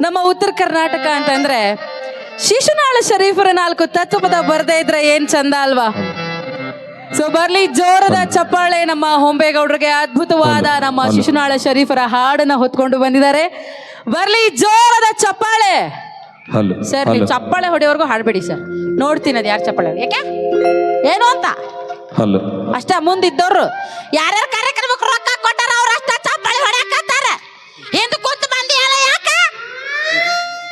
ನಮ್ಮ ಉತ್ತರ ಕರ್ನಾಟಕ ಅಂತಂದ್ರೆ ಶಿಶುನಾಳ ಶರೀಫರ ನಾಲ್ಕು ತತ್ವಪದ ಬರದೇ ಇದ್ರೆ ಏನ್ ಚಂದ ಅಲ್ವಾ? ಸೊ ಬರ್ಲಿ ಜೋರದ ಚಪ್ಪಾಳೆ ನಮ್ಮ ಹೊಂಬೇಗೌಡರಿಗೆ ಅದ್ಭುತವಾದ ನಮ್ಮ ಶಿಶುನಾಳ ಶರೀಫರ ಹಾಡನ್ನ ಹೊತ್ಕೊಂಡು ಬಂದಿದ್ದಾರೆ. ಬರ್ಲಿ ಜೋರದ ಚಪ್ಪಾಳೆ! ಸರ್ ನೀವು ಚಪ್ಪಾಳೆ ಹೊಡೆಯೋವರೆಗೂ ಹಾಡ್ಬೇಡಿ ಸರ್ ನೋಡ್ತೀನಿ ಅದು ಯಾರು ಚಪ್ಪಾಳೆ ಯಾಕೆ? ಏನು ಅಂತ? ಅಷ್ಟೇ ಅಷ್ಟ ಮುಂದಿದ್ದವ್ರು ಯಾರ್ಯಾರು ಕಾರ್ಯಕ್ರಮಕ್ಕೆ ರೊಕ್ಕ ಕೊಟ್ಟಾರ ಅವ್ರು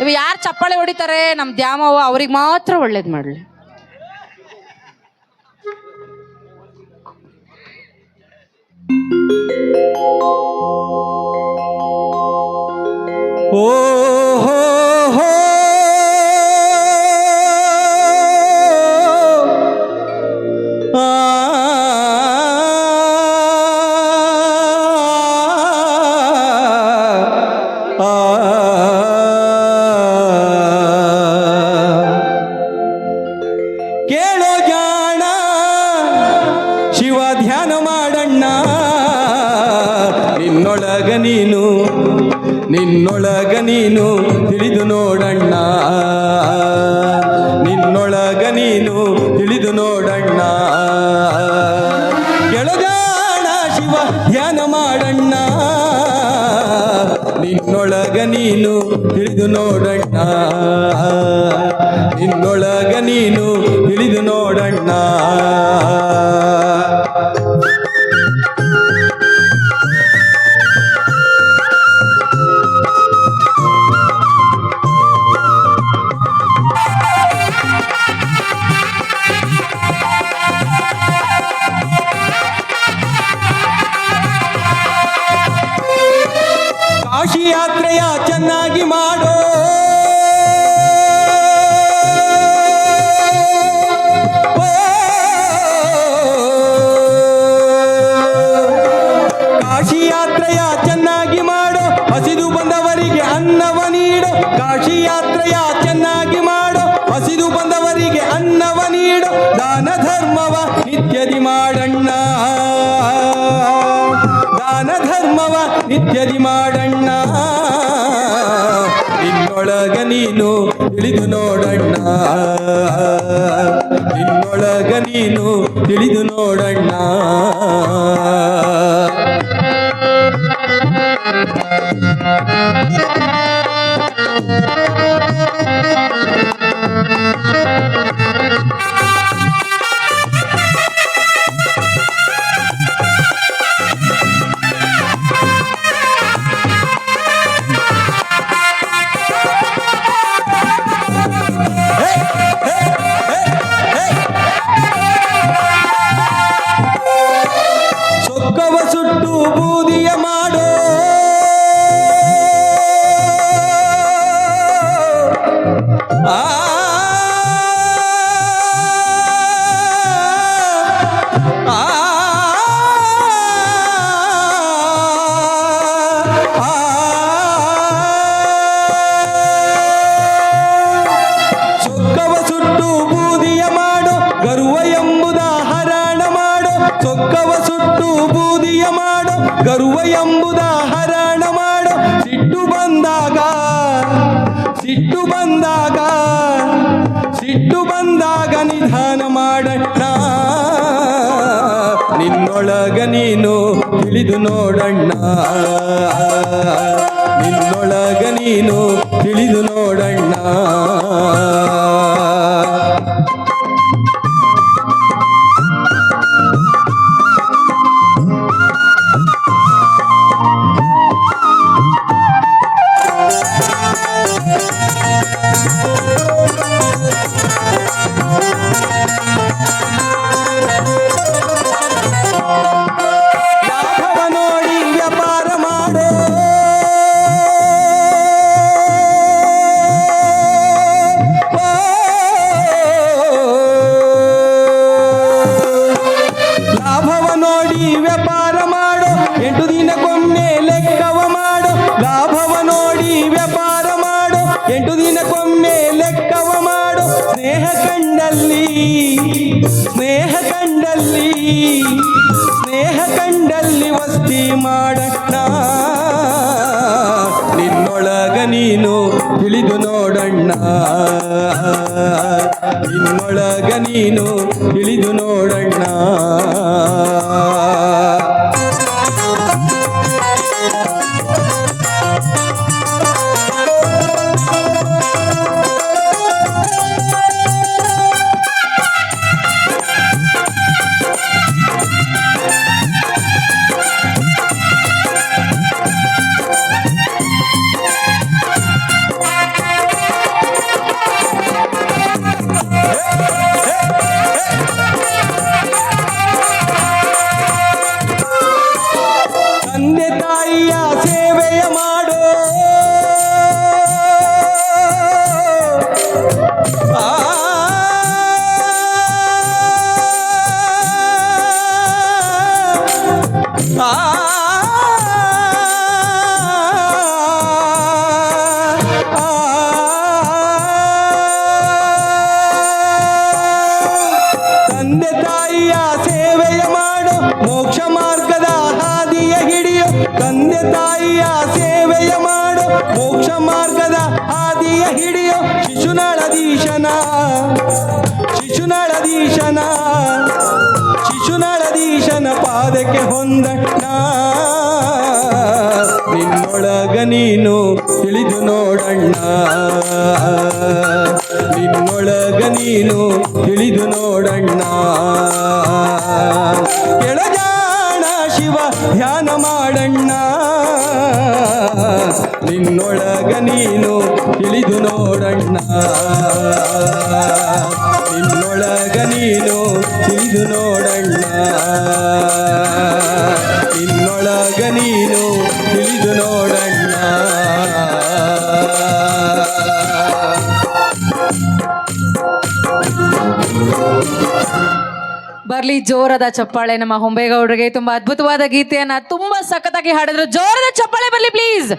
ಇವ್ ಯಾರು ಚಪ್ಪಾಳೆ ಹೊಡಿತಾರೆ ನಮ್ಮ ದ್ಯಾಮವ್ವ ಅವ್ರಿಗೆ ಮಾತ್ರ ಒಳ್ಳೇದು ಮಾಡಲಿ. ಓ ನಿನ್ನೊಳಗ ನೀನು ನಿನ್ನೊಳಗ ನೀನು ತಿಳಿದು ನೋಡಣ್ಣ. ನಿನ್ನೊಳಗ ನೀನು ತಿಳಿದು ನೋಡಣ್ಣ. ಕೆಳಗಾಣ ಶಿವ ಧ್ಯಾನ ಮಾಡಣ್ಣ. ನಿನ್ನೊಳಗ ನೀನು ತಿಳಿದು ನೋಡಣ್ಣ. ನಿನ್ನೊಳಗ ನೀನು ತಿಳಿದು ನೋಡಣ್ಣ. ಯಾತ್ರೆಯ ಚೆನ್ನಾಗಿ ಮಾಡು. ಹಸಿದು ಬಂದವರಿಗೆ ಅನ್ನವ ನೀಡು. ದಾನ ಧರ್ಮವ ನಿತ್ಯದಿ ಮಾಡಣ್ಣ. ದಾನ ಧರ್ಮವ ನಿತ್ಯದಿ ಮಾಡಣ್ಣ. ನಿನ್ನೊಳಗ ನೀನು ತಿಳಿದು ನೋಡಣ್ಣ. ನಿನ್ನೊಳಗ ನೀನು ತಿಳಿದು ನೋಡಣ್ಣ. ಸೊಕ್ಕವ ಸೊಕ್ಕವ ಸುಟ್ಟು ಬೂದಿಯ ಮಾಡ, ಗರುವ ಎಂಬುದ ಹರಣ ಮಾಡ. ಸಿಟ್ಟು ಬಂದಾಗ ಸಿಟ್ಟು ಬಂದಾಗ ಸಿಟ್ಟು ಬಂದಾಗ ನಿಧಾನ ಮಾಡಣ್ಣ. ನಿನ್ನೊಳಗ ನೀನು ತಿಳಿದು ನೋಡಣ್ಣ. ನಿನ್ನೊಳಗ ನೀನು ತಿಳಿದು ನೋಡಣ್ಣ. ದಿನಕ್ಕೊಮ್ಮೆ ಲೆಕ್ಕವ ಮಾಡು. ಸ್ನೇಹ ಕಂಡಲ್ಲಿ ಸ್ನೇಹ ಕಂಡಲ್ಲಿ ಸ್ನೇಹ ಕಂಡಲ್ಲಿ ವಸ್ತಿ ಮಾಡಣ್ಣ ನಿನ್ನೊಳಗ ನೀನು ತಿಳಿದು ನೋಡಣ್ಣ. ನಿನ್ನೊಳಗ ನೀನು ತಿಳಿದು ನೋಡಣ್ಣ. ತಂದೆ ತಾಯಿಯ ಸೇವೆಯ ಮಾಡು ಮಾರ್ಗದ ಹಾದಿಯ ಹಿಡಿಯು ತಂದೆ ತಾಯಿಯ ಸೇವೆಯ ಮಾಡು ಮೋಕ್ಷ ಮಾರ್ಗದ ಹಾದಿಯ ಹಿಡಿಯು ಶಿಶುನಾಳಧೀಶನ ಶಿಶುನಾಳಧೀಶನ ಶಿಶುನಾಳಧೀಶನ ಪಾದಕ್ಕೆ ಹೊಂದಣ್ಣ. ನಿನ್ನೊಳಗ ನೀನು ತಿಳಿದು ನೋಡಣ್ಣ. ನಿನ್ನೊಳಗ ನೀನು ತಿಳಿದು ನೋಡಣ್ಣ. ನೀನು ತಿಳಿದು ನೋಡಣ್ಣ ನಿನ್ನೊಳಗ ನೀನು ತಿಳಿದು ನೋಡಣ್ಣ ಬರ್ಲಿ, ಜೋರದ ಚಪ್ಪಾಳೆ ನಮ್ಮ ಹೊಂಬೇಗೌಡರಿಗೆ. ತುಂಬಾ ಅದ್ಭುತವಾದ ಗೀತೆಯನ್ನ ತುಂಬಾ ಸಖತ್ತಾಗಿ ಹಾಡಿದ್ರು. ಜೋರದ ಚಪ್ಪಾಳೆ ಬರ್ಲಿ ಪ್ಲೀಸ್